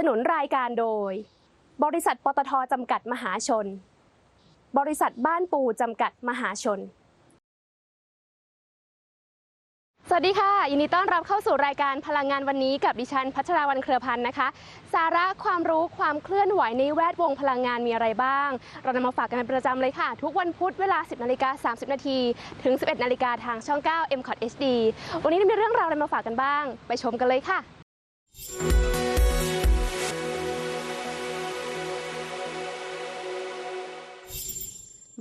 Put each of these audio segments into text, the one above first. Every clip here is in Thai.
สนุนรายการโดย บริษัทปตทจำกัดมหาชน บริษัทบ้านปูจำกัดมหาชน สวัสดีค่ะ ยินดีต้อนรับเข้าสู่รายการพลังงานวันนี้กับดิฉันพัชราวันเครือพันธ์นะคะ สาระความรู้ความเคลื่อนไหวในแวดวงพลังงานมีอะไรบ้าง เรานำมาฝากกันเป็นประจำเลยค่ะ ทุกวันพุธเวลา 10นาฬิกา30 นาทีถึง 11นาฬิกาทางช่อง 9 m c o t HD วันนี้มีเรื่องราวอะไรมาฝากกันบ้าง ไปชมกันเลยค่ะ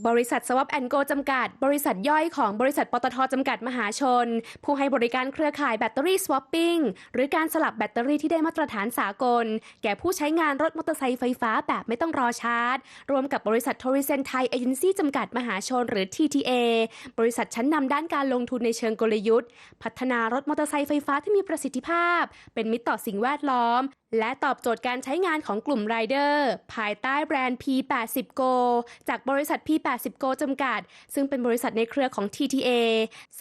บริษัทสว a ปแอนโกจำกัด บริษัทย่อยของบริษัทปตทจำกัดมหาชน ผู้ให้บริการเครือข่ายแบตเตอรี่สวอปปิ้งหรือการสลับแบตเตอรี่ที่ได้มาตรฐานสากล แก่ผู้ใช้งานรถมอเตอร์ไซค์ไฟฟ้าแบบไม่ต้องรอชาร์จ รวมกับบริษัทโทริเซนไทยเอเจนซี่จำกัดมหาชนหรือ TTA บริษัทชั้นนำด้านการลงทุนในเชิงกลยุทธ์ พัฒนารถมอเตอร์ไซค์ไฟฟ้าที่มีประสิทธิภาพ เป็นมิตรต่อสิ่งแวดล้อม และตอบโจทย์การใช้งานของกลุ่มไรเดอร์ภายใต้แบรนด์ P80 Go จากบริษัท P80 Go จำกัด ซึ่งเป็นบริษัทในเครือของ TTA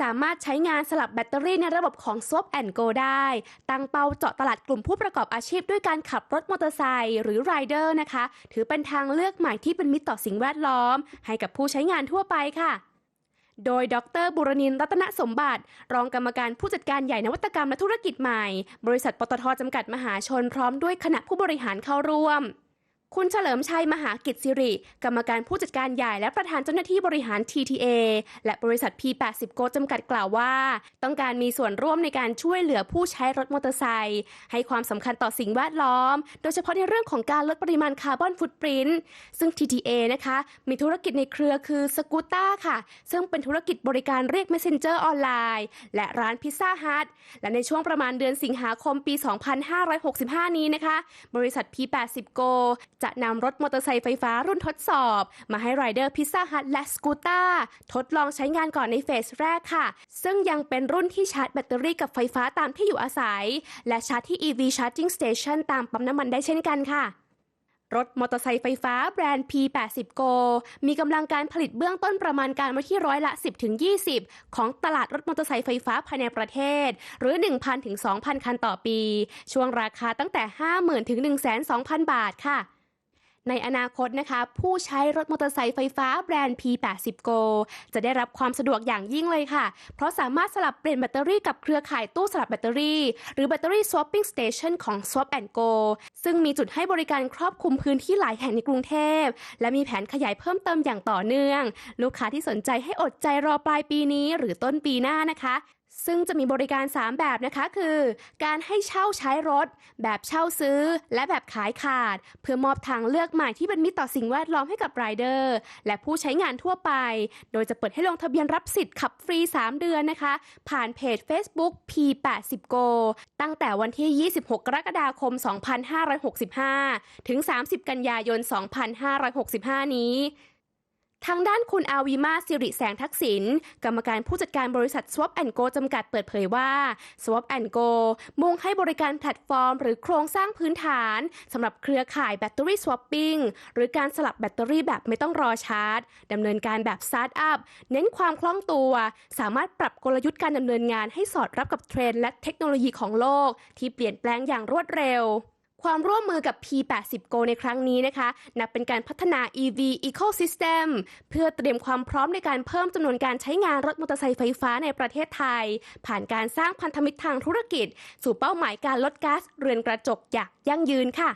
สามารถใช้งานสลับแบตเตอรี่ในระบบของ Swap and Go ได้ ตั้งเป้าเจาะตลาดกลุ่มผู้ประกอบอาชีพด้วยการขับรถมอเตอร์ไซค์หรือไรเดอร์นะคะ ถือเป็นทางเลือกใหม่ที่เป็นมิตรต่อสิ่งแวดล้อม ให้กับผู้ใช้งานทั่วไปค่ะ โดยดรบุรนินร์รัตนสมบัติ รองกรรมการผู้จัดการใหญ่นวัตกรรมและธุรกิจใหม่ บริษัทปตทจำกัดมหาชนพร้อมด้วยคณะผู้บริหารเข้าร่วม คุณเฉลิมชัยมหากิจสิริ กรรมการผู้จัดการใหญ่และประธานเจ้าหน้าที่บริหาร TTA และบริษัท P80 Go จำกัดกล่าวว่า ต้องการมีส่วนร่วมในการช่วยเหลือผู้ใช้รถมอเตอร์ไซค์ให้ความสำคัญต่อสิ่งแวดล้อม โดยเฉพาะในเรื่องของการลดปริมาณคาร์บอนฟุตปรินท์ซึ่ง TTA นะคะ มีธุรกิจในเครือคือสกูต้าค่ะ ซึ่งเป็นธุรกิจบริการเรียก Messenger ออนไลน์ และร้านพิซซ่าฮัทและในช่วงประมาณเดือนสิงหาคมปี 2565 นี้นะคะ บริษัท P80 Go จะนำรถมอเตอร์ไซค์ไฟฟ้ารุ่นทดสอบ มาให้ไรเดอร์พิซซ่าฮัทและสกูต้าทดลองใช้งานก่อนในเฟสแรกค่ะ ซึ่งยังเป็นรุ่นที่ชาร์จแบตเตอรี่กับไฟฟ้าตามที่อยู่อาศัย และชาร์จที่ EV Charging Station ตามปั๊มน้ำมันได้เช่นกันค่ะรถมอเตอร์ไซค์ไฟฟ้าแบรนด์ P80 Go มีกำลังการผลิตเบื้องต้นประมาณการไว้ที่ร้อยละ 10-20 ของตลาดรถมอเตอร์ไซค์ไฟฟ้าภายในประเทศ หรือ 1,000ถึง2,000 คันต่อปี ช่วงราคาตั้งแต่ 50,000ถึง120,000 บาทค่ะ ในอนาคตนะคะ ผู้ใช้รถมอเตอร์ไซค์ไฟฟ้าแบรนด์ P80 Go จะได้รับความสะดวกอย่างยิ่งเลยค่ะ เพราะสามารถสลับเปลี่ยนแบตเตอรี่กับเครือข่ายตู้สลับแบตเตอรี่ หรือแบตเตอรี่ swapping station ของ Swap and Go ซึ่งมีจุดให้บริการครอบคลุมพื้นที่หลายแห่งในกรุงเทพ และมีแผนขยายเพิ่มเติมอย่างต่อเนื่อง ลูกค้าที่สนใจให้อดใจรอปลายปีนี้ หรือต้นปีหน้านะคะ ซึ่งจะมีบริการ 3 แบบนะคะ คือ การให้เช่าใช้รถ แบบเช่าซื้อ และแบบขายขาด เพื่อมอบทางเลือกใหม่ที่เป็นมิตรต่อสิ่งแวดล้อมให้กับรายเดอร์ และผู้ใช้งานทั่วไป โดยจะเปิดให้ลงทะเบียนรับสิทธิ์ขับฟรี 3 เดือนนะคะ ผ่านเพจ Facebook P80 Go ตั้งแต่วันที่ 26 กรกฎาคม 2565 ถึง 30 กันยายน 2565 นี้ ทางด้านคุณอาวีมาสิริแสงทักษิณกรรมการผู้จัดการบริษัท Swap and Go จำกัดเปิดเผยว่า Swap and Go มุ่งให้บริการแพลตฟอร์ม หรือโครงสร้างพื้นฐานสำหรับเครือข่ายแบตเตอรี่ swapping หรือการสลับแบตเตอรี่แบบไม่ต้องรอชาร์จดำเนินการแบบสตาร์ทอัพเน้นความคล่องตัว สามารถปรับกลยุทธ์การดำเนินงานให้สอดรับกับเทรนด์และเทคโนโลยีของโลก ที่เปลี่ยนแปลงอย่างรวดเร็ว ความร่วมมือกับ P80 Go ในครั้งนี้นะคะ นับเป็นการพัฒนา EV Ecosystem เพื่อเตรียมความพร้อมในการเพิ่มจำนวนการใช้งานรถมอเตอร์ไซค์ไฟฟ้าในประเทศไทย ผ่านการสร้างพันธมิตรทางธุรกิจ สู่เป้าหมายการลดก๊าซเรือนกระจกอย่างยั่งยืนค่ะ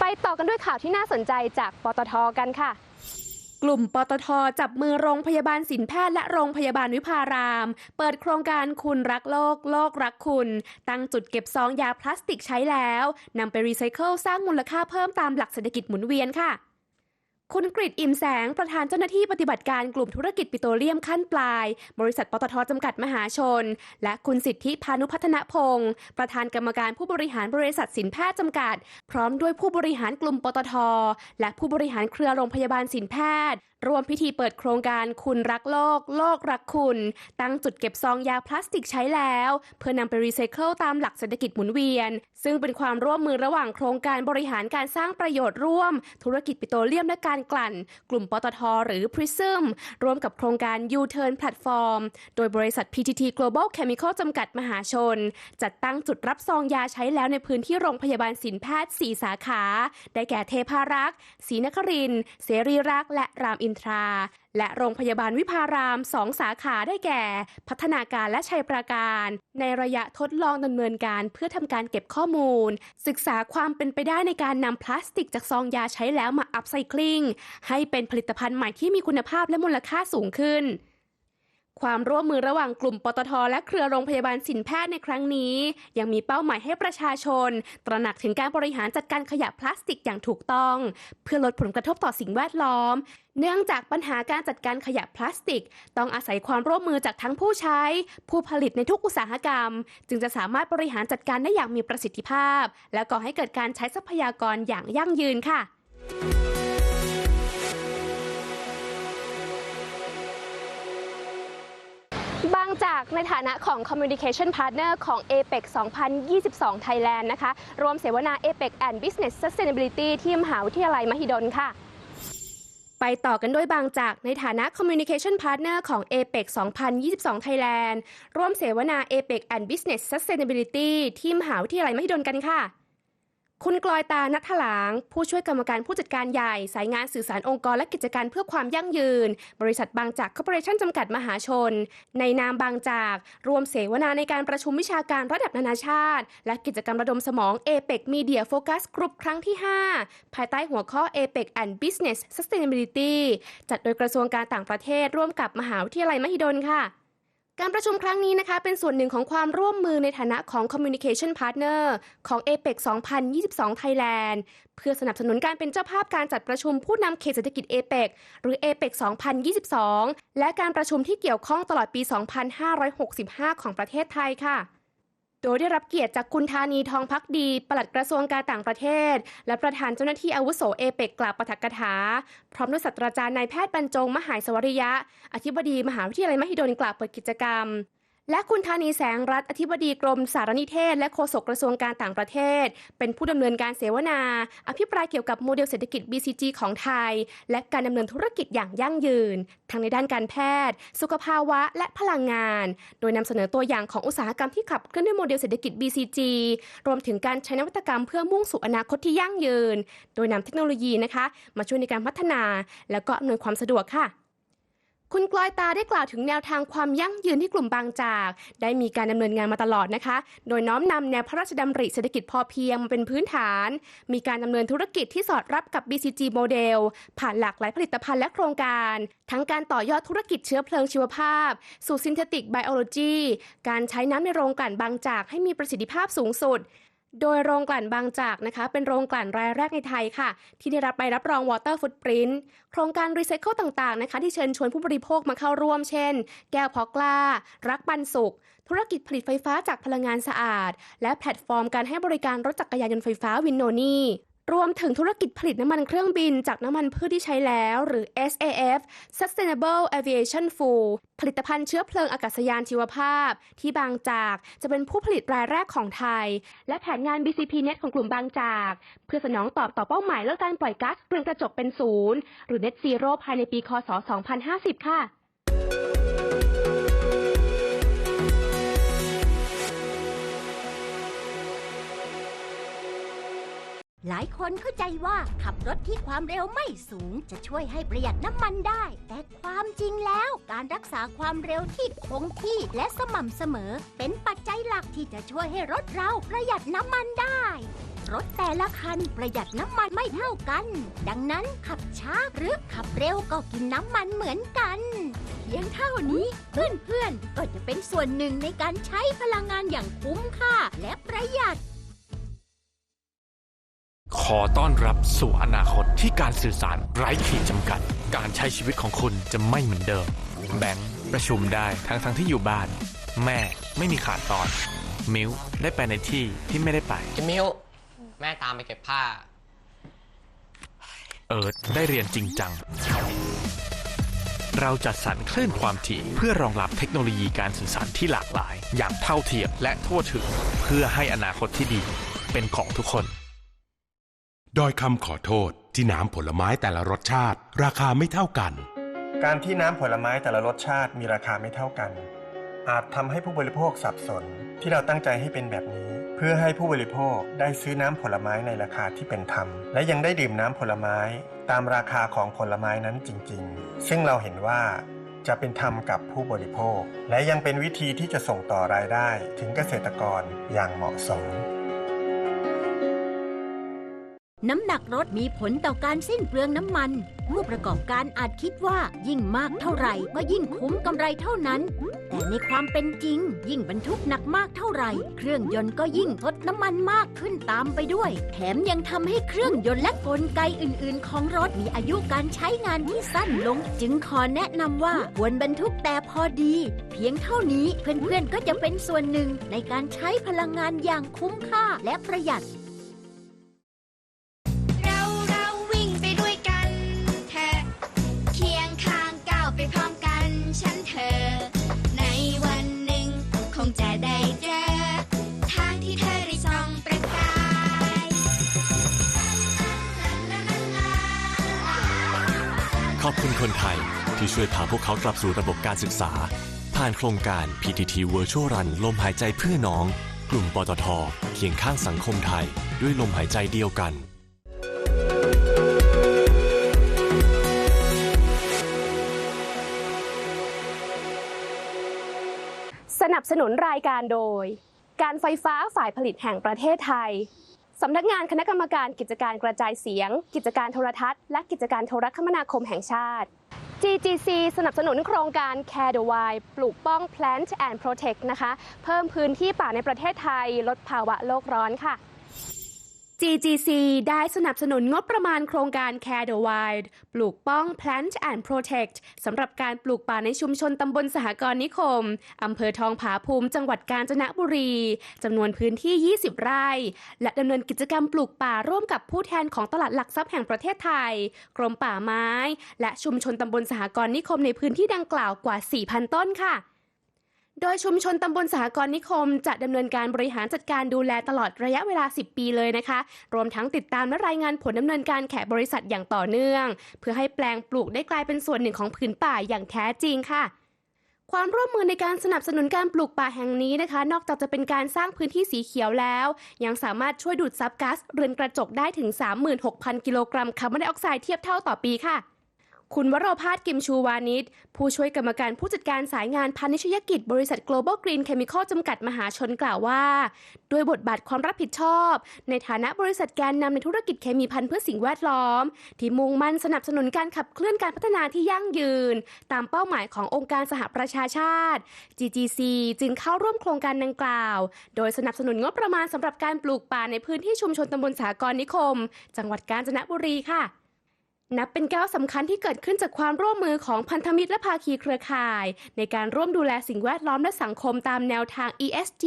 ไปต่อกันด้วยข่าวที่น่าสนใจจากปตทกันค่ะ กลุ่มปตทจับมือโรงพยาบาลสินแพทย์และโรงพยาบาลวิภาราม เปิดโครงการคุณรักโลก โลกรักคุณ ตั้งจุดเก็บซองยาพลาสติกใช้แล้วนำไปรีไซเคิลสร้างมูลค่าเพิ่มตามหลักเศรษฐกิจหมุนเวียนค่ะ คุณกริตอิ่มแสงประธานเจ้าหน้าที่ปฏิบัติการกลุ่มธุรกิจปิโตรเลียมขั้นปลาย บริษัทปตทจำกัดมหาชน และคุณสิทธิพานุพัฒนพงศ์ประธานกรรมการผู้บริหารบริษัทสินแพทย์จำกัด พร้อมด้วยผู้บริหารกลุ่มปตท และผู้บริหารเครือโรงพยาบาลสินแพทย์ร่วมพิธีเปิดโครงการคุณรักโลก โลกรักคุณ ตั้งจุดเก็บซองยาพลาสติกใช้แล้ว เพื่อนำไปรีไซเคิลตามหลักเศรษฐกิจหมุนเวียน ซึ่งเป็นความร่วมมือระหว่างโครงการบริหารการสร้างประโยชน์ร่วม ธุรกิจปิโตรเลียมและการกลั่น กลุ่มปตทหรือ Prism ร่วมกับโครงการ U-Turn Platform โดยบริษัท PTT Global Chemical จำกัดมหาชน จัดตั้งจุดรับซองยาใช้แล้วในพื้นที่โรงพยาบาลสินแพทย์ 4 สาขา ได้แก่เทพารักษ์ศรีนครินเสรีรักษ์และรามอินทราและโรงพยาบาลวิภาราม2สาขาได้แก่ พัฒนาการและชัยปราการ ในระยะทดลองดำเนินการเพื่อทำการเก็บข้อมูล ศึกษาความเป็นไปได้ในการนำพลาสติกจากซองยาใช้แล้วมาอัพไซคลิงให้เป็นผลิตภัณฑ์ใหม่ที่มีคุณภาพและมูลค่าสูงขึ้น ความร่วมมือระหว่างกลุ่มปตท และเครือโรงพยาบาลสินแพทย์ในครั้งนี้ ยังมีเป้าหมายให้ประชาชน ตระหนักถึงการบริหารจัดการขยะพลาสติกอย่างถูกต้อง เพื่อลดผลกระทบต่อสิ่งแวดล้อม เนื่องจากปัญหาการจัดการขยะพลาสติก ต้องอาศัยความร่วมมือจากทั้งผู้ใช้ ผู้ผลิตในทุกอุตสาหกรรม จึงจะสามารถบริหารจัดการได้อย่างมีประสิทธิภาพ และก่อให้เกิดการใช้ทรัพยากรอย่างยั่งยืนค่ะ บางจากในฐานะของ Communication Partner ของ APEC 2022 Thailand นะคะรวมเสวนา APEC and Business Sustainability ที่มหาวิทยาลัยมหิดลค่ะไปต่อกันด้วยบางจากในฐานะ Communication Partner ของ APEC 2022 Thailand ร่วมเสวนา APEC and Business Sustainability ที่มหาวิทยาลัยมหิดลกันค่ะ คุณกลอยตานัทหลาง ผู้ช่วยกรรมการผู้จัดการใหญ่ สายงานสื่อสารองค์กรและกิจการเพื่อความยั่งยืน บริษัทบางจากคอร์ปอเรชั่นจำกัดมหาชน ในนามบางจาก รวมเสวนาในการประชุมวิชาการระดับนานาชาติ และกิจกรรมระดมสมอง APEC Media Focus Group ครั้งที่ 5 ภายใต้หัวข้อ APEC and Business Sustainability จัดโดยกระทรวงการต่างประเทศร่วมกับมหาวิทยาลัยมหิดลค่ะ การประชุมครั้งนี้นะคะเป็นส่วนหนึ่งของความร่วมมือในฐานะของ Communication Partner ของ APEC 2022 Thailand เพื่อสนับสนุนการเป็นเจ้าภาพการจัดประชุมผู้นำเขตเศรษฐกิจ APEC หรือ APEC 2022 และการประชุมที่เกี่ยวข้องตลอดปี 2565 ของประเทศไทยค่ะ โดยได้รับเกียรติจากคุณธานีทองพักดี ปลัดกระทรวงการต่างประเทศ และประธานเจ้าหน้าที่อาวุโสเอเปกกล่าวปาฐกถา พร้อมด้วยศาสตราจารย์นายแพทย์บรรจง มหายสวริยะ อธิบดีมหาวิทยาลัยมหิดลกล่าวเปิดกิจกรรม และคุณธานีแสงรัฐอธิบดีกรมสารนิเทศ และโฆษกกระทรวงการต่างประเทศ เป็นผู้ดำเนินการเสวนา อภิปรายเกี่ยวกับโมเดลเศรษฐกิจ BCG ของไทย และการดำเนินธุรกิจอย่างยั่งยืน ทั้งในด้านการแพทย์ สุขภาวะและพลังงาน โดยนำเสนอตัวอย่างของอุตสาหกรรมที่ขับเคลื่อนด้วยโมเดลเศรษฐกิจ BCG รวมถึงการใช้นวัตกรรมเพื่อมุ่งสู่อนาคตที่ยั่งยืน โดยนำเทคโนโลยีนะคะ มาช่วยในการพัฒนา และก็อำนวยความสะดวกค่ะ คุณกลอยตาได้กล่าวถึงแนวทางความยั่งยืนที่กลุ่มบางจาก ได้มีการดำเนินงานมาตลอดนะคะ โดยน้อมนำแนวพระราชดำริเศรษฐกิจพอเพียงมาเป็นพื้นฐาน มีการดำเนินธุรกิจที่สอดรับกับ BCG โมเดลผ่านหลากหลายผลิตภัณฑ์และโครงการ ทั้งการต่อยอดธุรกิจเชื้อเพลิงชีวภาพ สู่ซินเทติกไบโอโลจีการใช้น้ำในโรงกลั่นบางจากให้มีประสิทธิภาพสูงสุด โดยโรงกลั่นบางจากนะคะ เป็นโรงกลั่นรายแรกในไทยค่ะ ที่ได้รับใบรับรอง Water Footprint โครงการรีไซเคิลต่างๆนะคะ ที่เชิญชวนผู้บริโภคมาเข้าร่วมเช่น แก้วพอกล้า รักปันสุข ธุรกิจผลิตไฟฟ้าจากพลังงานสะอาด และแพลตฟอร์มการให้บริการรถจักรยานยนต์ไฟฟ้าวินโนนี่ รวมถึงธุรกิจผลิตน้ำมันเครื่องบินจากน้ำมันพืชที่ใช้แล้ว หรือ SAF Sustainable Aviation Fuel ผลิตภัณฑ์เชื้อเพลิงอากาศยานชีวภาพ ที่บางจากจะเป็นผู้ผลิตรายแรกของไทย และแผนงาน BCP Net ของกลุ่มบางจาก เพื่อสนองตอบต่อเป้าหมายลดการปล่อยก๊าซเรือนกระจกเป็นศูนย์หรือ Net Zero ภายในปีคศ 2050 ค่ะ หลายคนเข้าใจว่าขับรถที่ความเร็วไม่สูงจะช่วยให้ประหยัดน้ำมันได้ แต่ความจริงแล้วการรักษาความเร็วที่คงที่และสม่ำเสมอ เป็นปัจจัยหลักที่จะช่วยให้รถเราประหยัดน้ำมันได้ รถแต่ละคันประหยัดน้ำมันไม่เท่ากัน ดังนั้นขับช้าหรือขับเร็วก็กินน้ำมันเหมือนกันเพียงเท่านี้เพื่อนๆก็จะเป็นส่วนหนึ่งในการใช้พลังงานอย่างคุ้มค่าและประหยัด อต้อนรับสู่อนาคตที่การสื่อสารไร้ขีดจำกัด การใช้ชีวิตของคุณจะไม่เหมือนเดิม แบงค์ประชุมได้ทั้งทั้งๆที่อยู่บ้าน แม่ไม่มีขาดตอน มิวได้ไปในที่ที่ไม่ได้ไป จิมิวแม่ตามไปเก็บผ้า เอิร์ธได้เรียนจริงจัง เราจัดสรรคลื่นความถี่เพื่อรองรับเทคโนโลยีการสื่อสารที่หลากหลาย อย่างเท่าเทียมและทั่วถึง เพื่อให้อนาคตที่ดี เป็นของทุกคน ดอยคำขอโทษที่น้ำผลไม้แต่ละรสชาติ ราคาไม่เท่ากัน การที่น้ำผลไม้แต่ละรสชาติมีราคาไม่เท่ากัน อาจทำให้ผู้บริโภคสับสนที่เราตั้งใจให้เป็นแบบนี้ เพื่อให้ผู้บริโภคได้ซื้อน้ำผลไม้ในราคาที่เป็นธรรม และยังได้ดื่มน้ำผลไม้ตามราคาของผลไม้นั้นจริง ๆ ซึ่งเราเห็นว่าจะเป็นธรรมกับผู้บริโภค และยังเป็นวิธีที่จะส่งต่อรายได้ถึงเกษตรกรอย่างเหมาะสม น้ำหนักรถมีผลต่อการสิ้นเปลืองน้ำมัน ผู้ประกอบการอาจคิดว่ายิ่งมากเท่าไหร่ก็ยิ่งคุ้มกำไรเท่านั้น แต่ในความเป็นจริง ยิ่งบรรทุกหนักมากเท่าไหร่ เครื่องยนต์ก็ยิ่งทดน้ำมันมากขึ้นตามไปด้วย แถมยังทำให้เครื่องยนต์และกลไกอื่น ๆ ของรถมีอายุการใช้งานที่สั้นลง จึงขอแนะนำว่าควรบรรทุกแต่พอดี เพียงเท่านี้เพื่อนๆก็จะเป็นส่วนหนึ่งในการใช้พลังงานอย่างคุ้มค่าและประหยัด ช่วยพาพวกเขากลับสู่ระบบการศึกษา ผ่านโครงการ PTT Virtual Run ลมหายใจเพื่อน้อง กลุ่มปตทเคียงข้างสังคมไทย ด้วยลมหายใจเดียวกัน สนับสนุนรายการโดย การไฟฟ้าฝ่ายผลิตแห่งประเทศไทยสำนักงานคณะกรรมการกิจการกระจายเสียง กิจการโทรทัศน์ และกิจการโทรคมนาคมแห่งชาติ GGC สนับสนุนโครงการ Care the Wild ปลูกป้อง Plant and Protect นะคะ เพิ่มพื้นที่ป่าในประเทศไทย ลดภาวะโลกร้อนค่ะ GGC ได้สนับสนุนงบประมาณโครงการ Care the Wild ปลูกป้อง Plant and Protect สำหรับการปลูกป่าในชุมชนตำบลสหกรณ์นิคม อำเภอทองผาภูมิ จังหวัดกาญจนบุรี จำนวนพื้นที่ 20 ไร่ และดำเนินกิจกรรมปลูกป่าร่วมกับผู้แทนของตลาดหลักทรัพย์แห่งประเทศไทย กรมป่าไม้ และชุมชนตำบลสหกรณ์นิคมในพื้นที่ดังกล่าวกว่า 4,000 ต้นค่ะ โดยชุมชนตำบลสหกรณ์นิคม จะดำเนินการบริหารจัดการดูแลตลอดระยะเวลา 10 ปีเลยนะคะ รวมทั้งติดตามและรายงานผลดำเนินการแขกบริษัทอย่างต่อเนื่อง เพื่อให้แปลงปลูกได้กลายเป็นส่วนหนึ่งของผืนป่าอย่างแท้จริงค่ะความร่วมมือในการสนับสนุนการปลูกป่าแห่งนี้นะคะ นอกจากจะเป็นการสร้างพื้นที่สีเขียวแล้ว ยังสามารถช่วยดูดซับก๊าซเรือนกระจกได้ถึง 36,000 กิโลกรัมคาร์บอนไดออกไซด์เทียบเท่าต่อปีค่ะ คุณวโรพาสกิมชูวานิชผู้ช่วยกรรมการผู้จัดการสายงานพาณิชยกิจบริษัท Global Green Chemical จำกัดมหาชนกล่าวว่า ด้วยบทบาทความรับผิดชอบ ในฐานะบริษัทแกนนำในธุรกิจเคมีภัณฑ์เพื่อสิ่งแวดล้อม ที่มุ่งมั่นสนับสนุนการขับเคลื่อนการพัฒนาที่ยั่งยืน ตามเป้าหมายขององค์การสหประชาชาติ GGC จึงเข้าร่วมโครงการดังกล่าว โดยสนับสนุนงบประมาณสำหรับการปลูกป่าในพื้นที่ชุมชนตำบลสากรนิคม จังหวัดกาญจนบุรีค่ะ นับเป็นก้าวสำคัญที่เกิดขึ้นจากความร่วมมือของพันธมิตรและภาคีเครือข่าย ในการร่วมดูแลสิ่งแวดล้อมและสังคมตามแนวทาง ESG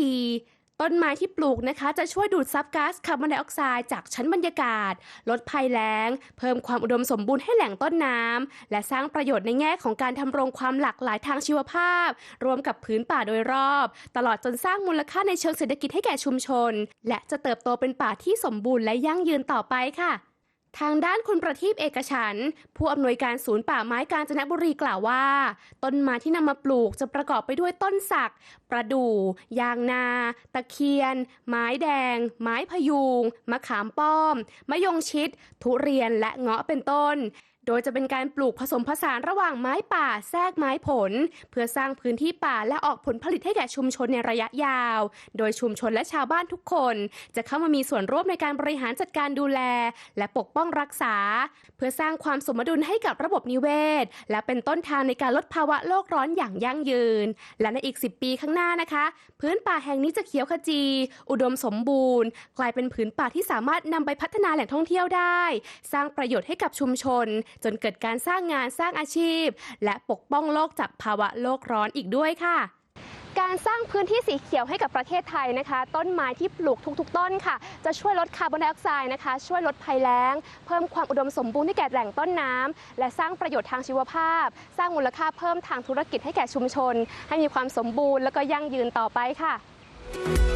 ต้นไม้ที่ปลูกนะคะ จะช่วยดูดซับก๊าซคาร์บอนไดออกไซด์จากชั้นบรรยากาศ ลดภัยแล้ง เพิ่มความอุดมสมบูรณ์ให้แหล่งต้นน้ำ และสร้างประโยชน์ในแง่ของการทำรงความหลากหลายทางชีวภาพ รวมกับพื้นป่าโดยรอบ ตลอดจนสร้างมูลค่าในเชิงเศรษฐกิจให้แก่ชุมชน และจะเติบโตเป็นป่าที่สมบูรณ์และยั่งยืนต่อไปค่ะ ทางด้านคุณประทีปเอกฉัน ผู้อำนวยการศูนย์ป่าไม้กาญจนบุรีกล่าวว่า ต้นไม้ที่นำมาปลูกจะประกอบไปด้วยต้นสัก ประดู่ ยางนา ตะเคียน ไม้แดง ไม้พยุง มะขามป้อม มะยงชิด ทุเรียนและเงาะเป็นต้น โดยจะเป็นการปลูกผสมผสานระหว่างไม้ป่าแทรกไม้ผล เพื่อสร้างพื้นที่ป่าและออกผลผลิตให้แก่ชุมชนในระยะยาว โดยชุมชนและชาวบ้านทุกคน จะเข้ามามีส่วนร่วมในการบริหารจัดการดูแล และปกป้องรักษา เพื่อสร้างความสมดุลให้กับระบบนิเวศ และเป็นต้นทางในการลดภาวะโลกร้อนอย่างยั่งยืน และในอีก 10 ปีข้างหน้านะคะ พื้นป่าแห่งนี้จะเขียวขจี อุดมสมบูรณ์ กลายเป็นผืนป่าที่สามารถนำไปพัฒนาแหล่งท่องเที่ยวได้ สร้างประโยชน์ให้กับชุมชนจนเกิดการสร้างงานสร้างอาชีพ และปกป้องโลกจากภาวะโลกร้อนอีกด้วยค่ะการสร้างพื้นที่สีเขียวให้กับประเทศไทยนะคะ ต้นไม้ที่ปลูกทุก ๆ ต้นค่ะ จะช่วยลดคาร์บอนไดออกไซด์นะคะ ช่วยลดภัยแล้ง เพิ่มความอุดมสมบูรณ์ให้แก่แหล่งต้นน้ำและสร้างประโยชน์ทางชีวภาพ สร้างมูลค่าเพิ่มทางธุรกิจให้แก่ชุมชน ให้มีความสมบูรณ์และก็ยั่งยืนต่อไปค่ะ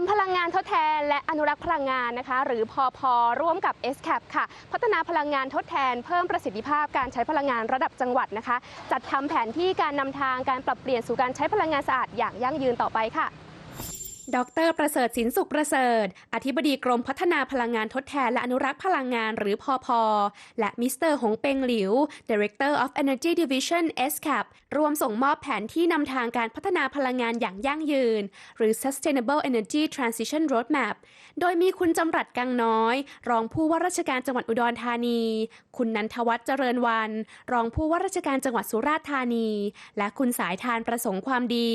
มพลังงานทดแทน และอนุรักษ์พลังงานนะคะ หรือพอพอร่วมกับ s c a p ค่ะ พัฒนาพลังงานทดแทน เพิ่มประสิทธิภาพการใช้พลังงานระดับจังหวัดนะคะ จัดทำแผนที่การนำทางการปรับเปลี่ยนสู่การใช้พลังงานสะอาดอย่างยั่งยืนต่อไปค่ะ ดร ประเสริฐสินสุขประเสริฐ อธิบดีกรมพัฒนาพลังงานทดแทนและอนุรักษ์พลังงานหรือพอพอและมิสเตอร์หงเปงหลิว Director of Energy Division SCAP รวมส่งมอบแผนที่นำทางการพัฒนาพลังงานอย่างยั่งยืน หรือ Sustainable Energy Transition Roadmap โดยมีคุณจำรัดกังน้อย รองผู้ว่าราชการจังหวัดอุดรธานี คุณนันทวัฒน์เจริญวัน รองผู้ว่าราชการจังหวัดสุราษฎร์ธานี และคุณสายทานประสงค์ความดี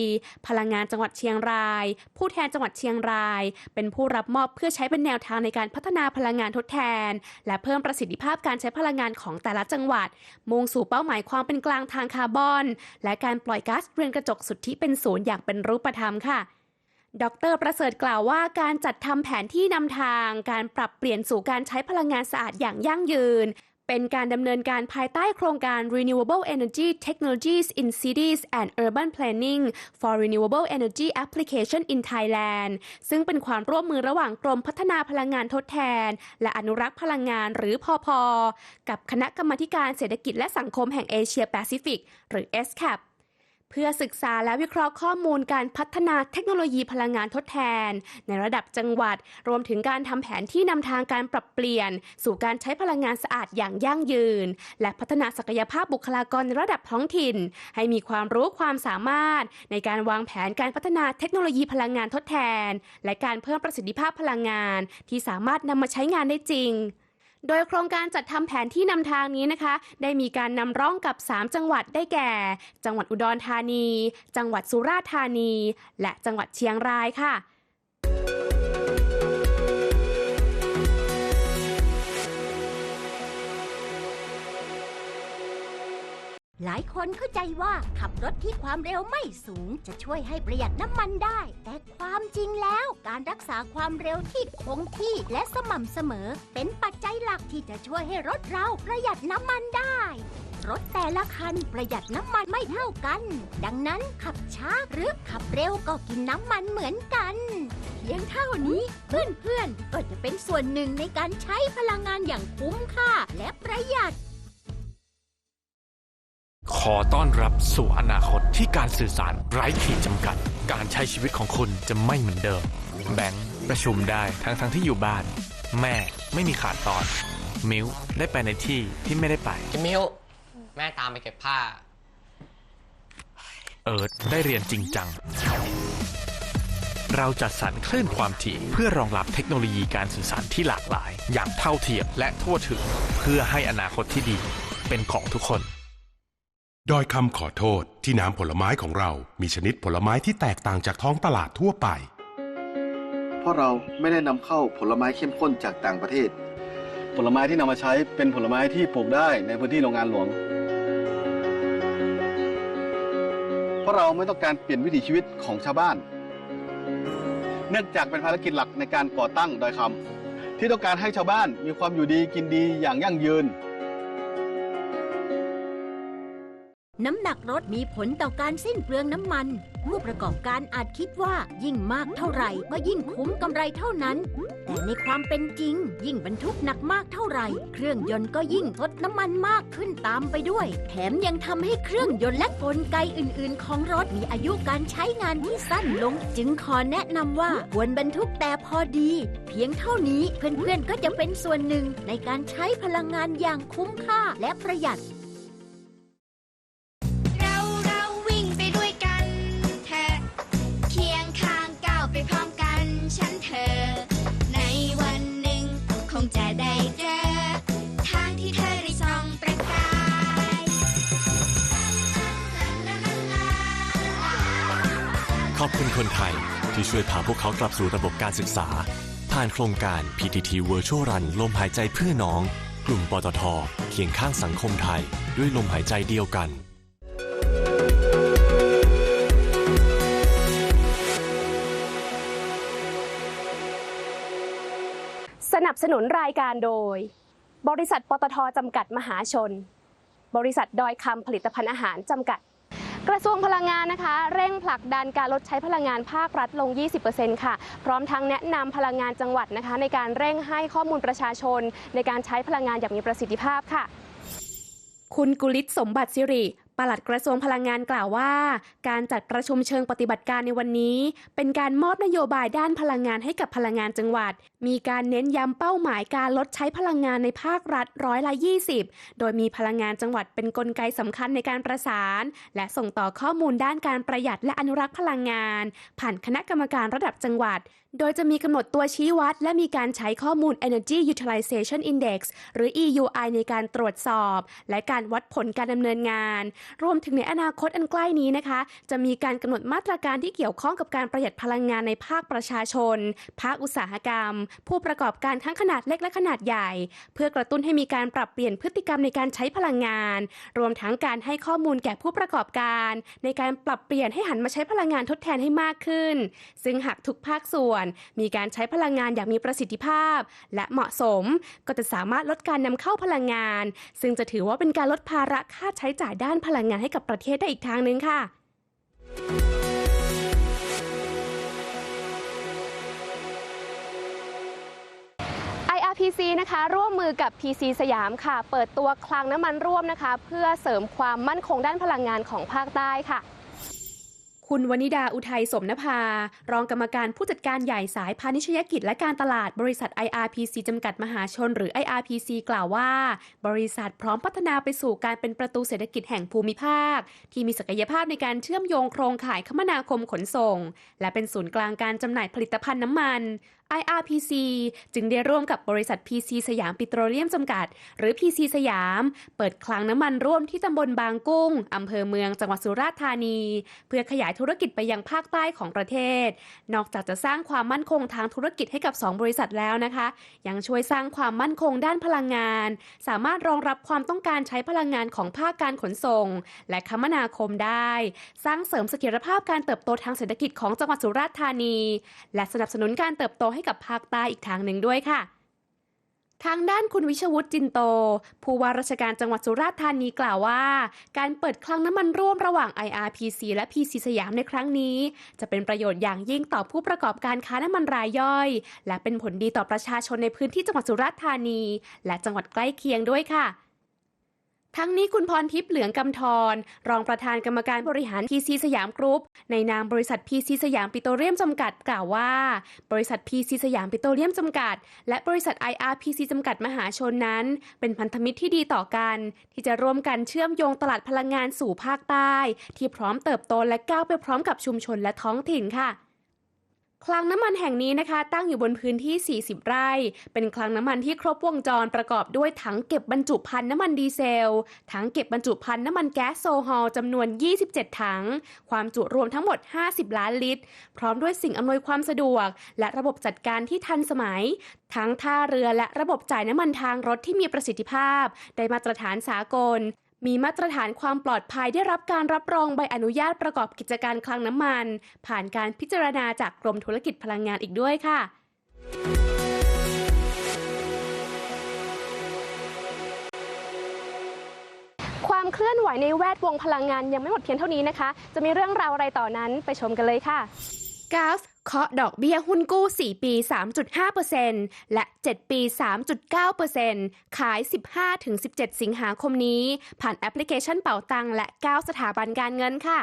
พลังงานจังหวัดเชียงราย ผู้แทนจังหวัดเชียงราย เป็นผู้รับมอบเพื่อใช้เป็นแนวทางในการพัฒนาพลังงานทดแทน และเพิ่มประสิทธิภาพการใช้พลังงานของแต่ละจังหวัด มุ่งสู่เป้าหมายความเป็นกลางทางคาร์บอน และการปล่อยก๊าซเรือนกระจกสุทธิเป็นศูนย์อย่างเป็นรูปธรรมค่ะดร ประเสริฐกล่าวว่าการจัดทำแผนที่นำทาง การปรับเปลี่ยนสู่การใช้พลังงานสะอาดอย่างยั่งยืน เป็นการดำเนินการภายใต้โครงการ Renewable Energy Technologies in Cities and Urban Planning for Renewable Energy Application in Thailand ซึ่งเป็นความร่วมมือระหว่างกรมพัฒนาพลังงานทดแทน และอนุรักษ์พลังงานหรือพอพอกับคณะกรรมาธิการเศรษฐกิจและสังคมแห่งเอเชียแปซิฟิกหรือ SCAP เพื่อศึกษาและวิเคราะห์ข้อมูลการพัฒนาเทคโนโลยีพลังงานทดแทน ในระดับจังหวัด รวมถึงการทำแผนที่นำทางการปรับเปลี่ยน สู่การใช้พลังงานสะอาดอย่างยั่งยืน และพัฒนาศักยภาพบุคลากรในระดับท้องถิ่น ให้มีความรู้ความสามารถ ในการวางแผนการพัฒนาเทคโนโลยีพลังงานทดแทน และการเพิ่มประสิทธิภาพพลังงาน ที่สามารถนำมาใช้งานได้จริง โดยโครงการจัดทำแผนที่นำทางนี้นะคะ ได้มีการนำร่องกับ 3 จังหวัดได้แก่ จังหวัดอุดรธานี จังหวัดสุราษฎร์ธานี และจังหวัดเชียงรายค่ะ หลายคนเข้าใจว่าขับรถที่ความเร็วไม่สูง จะช่วยให้ประหยัดน้ำมันได้ แต่ความจริงแล้วการรักษาความเร็วที่คงที่และสม่ำเสมอ เป็นปัจจัยหลักที่จะช่วยให้รถเราประหยัดน้ำมันได้ รถแต่ละคันประหยัดน้ำมันไม่เท่ากัน ดังนั้นขับช้าหรือขับเร็วก็กินน้ำมันเหมือนกันเพียงเท่านี้เพื่อนๆก็จะเป็นส่วนหนึ่งในการใช้พลังงานอย่างคุ้มค่าและประหยัด อต้อนรับสู่อนาคตที่การสื่อสารไร้ขีดจำกัด การใช้ชีวิตของคุณจะไม่เหมือนเดิม แบงค์ประชุมได้ทั้งทั้งที่อยู่บ้าน แม่ไม่มีขาดตอน มิวได้ไปในที่ที่ไม่ได้ไปจิมิวแม่ตามไปเก็บผ้า เอิร์ธได้เรียนจริงจัง เราจัดสรรคลื่นความถี่เพื่อรองรับเทคโนโลยีการสื่อสารที่หลากหลาย อย่างเท่าเทียมและทั่วถึง เพื่อให้อนาคตที่ดี เป็นของทุกคน ดอยคำขอโทษที่น้ำผลไม้ของเรามีชนิดผลไม้ที่แตกต่างจากท้องตลาดทั่วไป เพราะเราไม่ได้นำเข้าผลไม้เข้มข้นจากต่างประเทศ ผลไม้ที่นำมาใช้เป็นผลไม้ที่ปลูกได้ในพื้นที่โรงงานหลวง เพราะเราไม่ต้องการเปลี่ยนวิถีชีวิตของชาวบ้าน เนื่องจากเป็นภารกิจหลักในการก่อตั้งดอยคำที่ต้องการให้ชาวบ้านมีความอยู่ดีกินดีอย่างยั่งยืน น้ำหนักรถมีผลต่อการสิ้นเปลืองน้ำมัน ผู้ประกอบการอาจคิดว่ายิ่งมากเท่าไหร่ก็ยิ่งคุ้มกำไรเท่านั้น แต่ในความเป็นจริง ยิ่งบรรทุกหนักมากเท่าไหร่ เครื่องยนต์ก็ยิ่งทดน้ำมันมากขึ้นตามไปด้วย แถมยังทำให้เครื่องยนต์และกลไกอื่น ๆ ของรถมีอายุการใช้งานที่สั้นลง จึงขอแนะนำว่าควรบรรทุกแต่พอดี เพียงเท่านี้เพื่อนๆก็จะเป็นส่วนหนึ่งในการใช้พลังงานอย่างคุ้มค่าและประหยัด คุณคนไทยที่ช่วยพาพวกเขากลับสู่ระบบการศึกษา ผ่านโครงการ PTT Virtual Run ลมหายใจเพื่อน้อง กลุ่มปตทเคียงข้างสังคมไทย ด้วยลมหายใจเดียวกัน สนับสนุนรายการโดย บริษัทปตทจำกัดมหาชน บริษัทดอยคำผลิตภัณฑ์อาหารจำกัด กระทรวงพลังงานนะคะ เร่งผลักดันการลดใช้พลังงานภาครัฐลง 20%ค่ะ พร้อมทั้งแนะนำพลังงานจังหวัดนะคะ ในการเร่งให้ข้อมูลประชาชน ในการใช้พลังงานอย่างมีประสิทธิภาพค่ะ คุณกุลิศสมบัติสิริ ปลัดกระทรวงพลังงานกล่าวว่า การจัดประชุมเชิงปฏิบัติการในวันนี้ เป็นการมอบนโยบายด้านพลังงานให้กับพลังงานจังหวัด มีการเน้นย้ำเป้าหมายการลดใช้พลังงานในภาครัฐร้อยละ 20 โดยมีพลังงานจังหวัดเป็นนกลไกสำคัญในการประสาน และส่งต่อข้อมูลด้านการประหยัดและอนุรักษ์พลังงาน ผ่านคณะกรรมการระดับจังหวัด โดยจะมีกำหนดตัวชี้วัด และมีการใช้ข้อมูล Energy Utilization Index หรือ EUI ในการตรวจสอบ และการวัดผลการดำเนินงานรวมถึงในอนาคตอันใกล้นี้นะคะ จะมีการกำหนดมาตรการที่เกี่ยวข้องกับการประหยัดพลังงานในภาคประชาชน ภาคอุตสาหกรรม ผู้ประกอบการทั้งขนาดเล็กและขนาดใหญ่ เพื่อกระตุ้นให้มีการปรับเปลี่ยนพฤติกรรมในการใช้พลังงาน รวมทั้งการให้ข้อมูลแก่ผู้ประกอบการ ในการปรับเปลี่ยนให้หันมาใช้พลังงานทดแทนให้มากขึ้น ซึ่งหากทุกภาคส่วนมีการใช้พลังงานอย่างมีประสิทธิภาพ และเหมาะสมก็จะสามารถลดการนำเข้าพลังงาน ซึ่งจะถือว่าเป็นการลดภาระค่าใช้จ่ายด้านพลังงานให้กับประเทศได้อีกทางหนึ่งค่ะ IRPC นะคะร่วมมือกับ PC สยามค่ะ เปิดตัวคลังน้ำมันร่วมนะคะ เพื่อเสริมความมั่นคงด้านพลังงานของภาคใต้ค่ะ คุณวนิดาอุทัยสมนภา รองกรรมการผู้จัดการใหญ่สายพาณิชยกิจและการตลาดบริษัท IRPC จำกัดมหาชนหรือ IRPC กล่าวว่า บริษัทพร้อมพัฒนาไปสู่การเป็นประตูเศรษฐกิจแห่งภูมิภาค ที่มีศักยภาพในการเชื่อมโยงโครงข่ายคมนาคมขนส่ง และเป็นศูนย์กลางการจำหน่ายผลิตภัณฑ์น้ำมัน IRPC จึงได้ร่วมกับบริษัท PC สยามปิโตรเลียมจำกัด หรือ PC สยาม เปิดคลังน้ำมันร่วมที่ตำบลบางกุ้งอำเภอเมืองจังหวัดสุราษฎร์ธานี เพื่อขยายธุรกิจไปยังภาคใต้ของประเทศ นอกจากจะสร้างความมั่นคงทางธุรกิจให้กับ 2 บริษัทแล้วนะคะ ยังช่วยสร้างความมั่นคงด้านพลังงาน สามารถรองรับความต้องการใช้พลังงานของภาคการขนส่ง และคมนาคมได้ สร้างเสริมเสถียรภาพการเติบโตทางเศรษฐกิจของจังหวัดสุราษฎร์ธานี และสนับสนุนการเติบโตให้กับภาคใต้อีกทางหนึ่งด้วยค่ะ ทางด้านคุณวิชวุฒิจินโต ผู้ว่าราชการจังหวัดสุราษฎร์ธานีกล่าวว่า การเปิดคลังน้ำมันร่วมระหว่าง IRPC และ PC สยามในครั้งนี้ จะเป็นประโยชน์อย่างยิ่งต่อผู้ประกอบการค้าน้ำมันรายย่อย และเป็นผลดีต่อประชาชนในพื้นที่จังหวัดสุราษฎร์ธานี และจังหวัดใกล้เคียงด้วยค่ะ ทั้งนี้คุณพรทิพย์เหลืองกำธรรองประธานกรรมการบริหาร PC สยามกรุ๊ป ในนามบริษัท PC สยามปิโตรเลียมจำกัดกล่าวว่า บริษัท PC สยามปิโตรเลียมจำกัด และบริษัท IRPC จำกัดมหาชนนั้น เป็นพันธมิตรที่ดีต่อกัน ที่จะร่วมกันเชื่อมโยงตลาดพลังงานสู่ภาคใต้ ที่พร้อมเติบโตและก้าวไปพร้อมกับชุมชนและท้องถิ่นค่ะ คลังน้ำมันแห่งนี้นะคะ ตั้งอยู่บนพื้นที่ 40 ไร่ เป็นคลังน้ำมันที่ครบวงจรประกอบด้วยถังเก็บบรรจุภัณฑ์น้ำมันดีเซล ถังเก็บบรรจุภัณฑ์น้ำมันแก๊สโซฮอลจำนวน 27 ถัง ความจุรวมทั้งหมด 50 ล้านลิตร พร้อมด้วยสิ่งอำนวยความสะดวก และระบบจัดการที่ทันสมัย ทั้งท่าเรือและระบบจ่ายน้ำมันทางรถที่มีประสิทธิภาพ ได้มาตรฐานสากล มีมาตรฐานความปลอดภัยได้รับการรับรองใบอนุญาตประกอบกิจการคลังน้ำมัน ผ่านการพิจารณาจากกรมธุรกิจพลังงานอีกด้วยค่ะความเคลื่อนไหวในแวดวงพลังงานยังไม่หมดเพียงเท่านี้นะคะ จะมีเรื่องราวอะไรต่อนั้นไปชมกันเลยค่ะ กาฟเคาะดอกเบี้ยหุ้นกู้ 4 ปี 3.5%และ 7 ปี 3.9%ขาย 15-17 สิงหาคมนี้ ผ่านแอปพลิเคชันเป่าตังและ 9 สถาบันการเงินค่ะ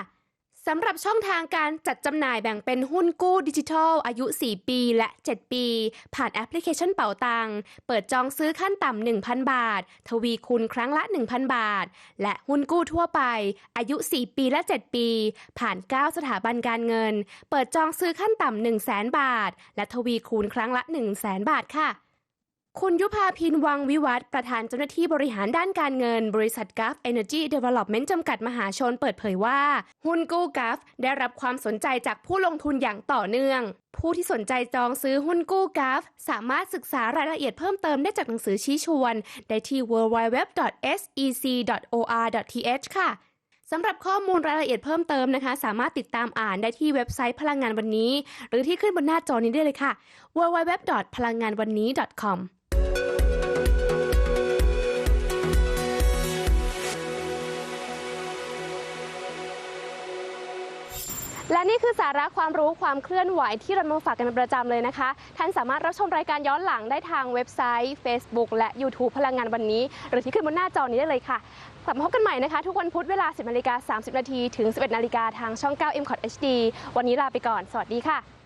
สำหรับช่องทางการจัดจำหน่ายแบ่งเป็นหุ้นกู้ดิจิทัล อายุ 4 ปีและ 7 ปี ผ่านแอปพลิเคชันเป๋าตัง เปิดจองซื้อขั้นต่ำ 1,000 บาท ทวีคูณครั้งละ 1,000 บาท และหุ้นกู้ทั่วไป อายุ 4 ปีและ 7 ปี ผ่าน 9 สถาบันการเงิน เปิดจองซื้อขั้นต่ำ 100,000 บาท และทวีคูณครั้งละ 100,000 บาทค่ะ คุณยุพาพินวังวิวัฒน์ประธานเจ้าหน้าที่บริหารด้านการเงิน บริษัทกัฟเอเนจีเดเวล็อปเมนต์จำกัดมหาชนเปิดเผยว่า หุ้นกู้กัฟได้รับความสนใจจากผู้ลงทุนอย่างต่อเนื่อง ผู้ที่สนใจจองซื้อหุ้นกู้กัฟสามารถศึกษารายละเอียดเพิ่มเติมได้จากหนังสือชี้ชวน ได้ที่ www.sec.or.th ค่ะสำหรับข้อมูลรายละเอียดเพิ่มเติมนะคะ สามารถติดตามอ่านได้ที่เว็บไซต์พลังงานวันนี้ หรือที่ขึ้นบนหน้าจอนี้ได้เลยค่ะ www. พลังงานวันนี้ .com และนี่คือสาระความรู้ความเคลื่อนไหวที่เรามาฝากกันเป็นประจำเลยนะคะ ท่านสามารถรับชมรายการย้อนหลังได้ทางเว็บไซต์ Facebook และ YouTube พลังงานวันนี้ หรือที่ขึ้นบนหน้าจอนี้ได้เลยค่ะ กลับมาพบกันใหม่นะคะ ทุกวันพุธเวลา 10นาฬิกา30 นาทีถึง 11นาฬิกาทางช่อง 9 m c o t HD วันนี้ลาไปก่อน สวัสดีค่ะ